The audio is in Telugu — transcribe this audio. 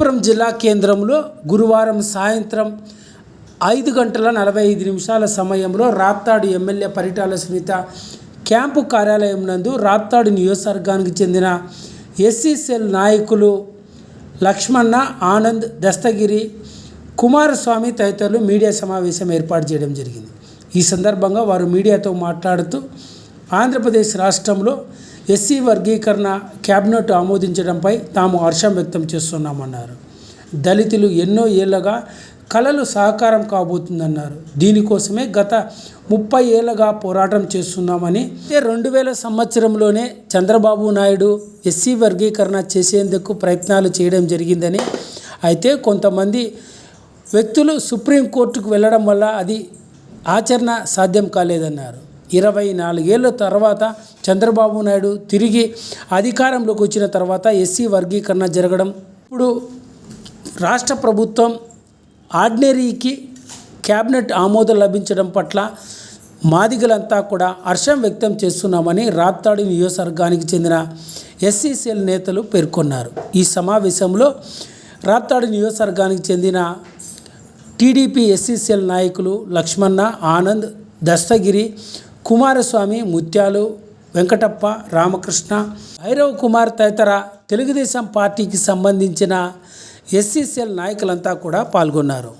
అనంతపురం జిల్లా కేంద్రంలో గురువారం సాయంత్రం ఐదు గంటల నలభై ఐదు నిమిషాల సమయంలో రాప్తాడు ఎమ్మెల్యే పరిటాల సునీత క్యాంపు కార్యాలయం నందు రాప్తాడు నియోజకవర్గానికి చెందిన ఎస్సీసీఎల్ నాయకులు లక్ష్మణ ఆనంద్ దస్తగిరి కుమారస్వామి తదితరులు మీడియా సమావేశం ఏర్పాటు చేయడం జరిగింది. ఈ సందర్భంగా వారు మీడియాతో మాట్లాడుతూ ఆంధ్రప్రదేశ్ రాష్ట్రంలో ఎస్సీ వర్గీకరణ క్యాబినెట్ ఆమోదించడంపై తాము హర్షం వ్యక్తం చేస్తున్నామన్నారు. దళితులు ఎన్నో ఏళ్ళగా కళలు సహకారం కాబోతుందన్నారు. దీనికోసమే గత ముప్పై ఏళ్ళగా పోరాటం చేస్తున్నామని రెండు వేల సంవత్సరంలోనే చంద్రబాబు నాయుడు ఎస్సీ వర్గీకరణ చేసేందుకు ప్రయత్నాలు చేయడం జరిగిందని అయితే కొంతమంది వ్యక్తులు సుప్రీంకోర్టుకు వెళ్ళడం వల్ల అది ఆచరణ సాధ్యం కాలేదన్నారు. ఇరవై నాలుగేళ్ళ తర్వాత చంద్రబాబు నాయుడు తిరిగి అధికారంలోకి వచ్చిన తర్వాత ఎస్సీ వర్గీకరణ జరగడం. ఇప్పుడు రాష్ట్ర ప్రభుత్వం ఆర్డినరీకి క్యాబినెట్ ఆమోదం లభించడం పట్ల మాదిగలంతా కూడా హర్షం వ్యక్తం చేస్తున్నామని రాప్తాడు నియోజకవర్గానికి చెందిన ఎస్సీసీఎల్ నేతలు పేర్కొన్నారు. ఈ సమావేశంలో రాప్తాడు నియోజకవర్గానికి చెందిన టీడీపీ ఎస్సీసీఎల్ నాయకులు లక్ష్మణ ఆనంద్ దస్తగిరి కుమారస్వామి ముత్యాలు వెంకటప్ప రామకృష్ణ భైరవ్ కుమార్ తదితర తెలుగుదేశం పార్టీకి సంబంధించిన ఎస్సీసీఎల్ నాయకులంతా కూడా పాల్గొన్నారు.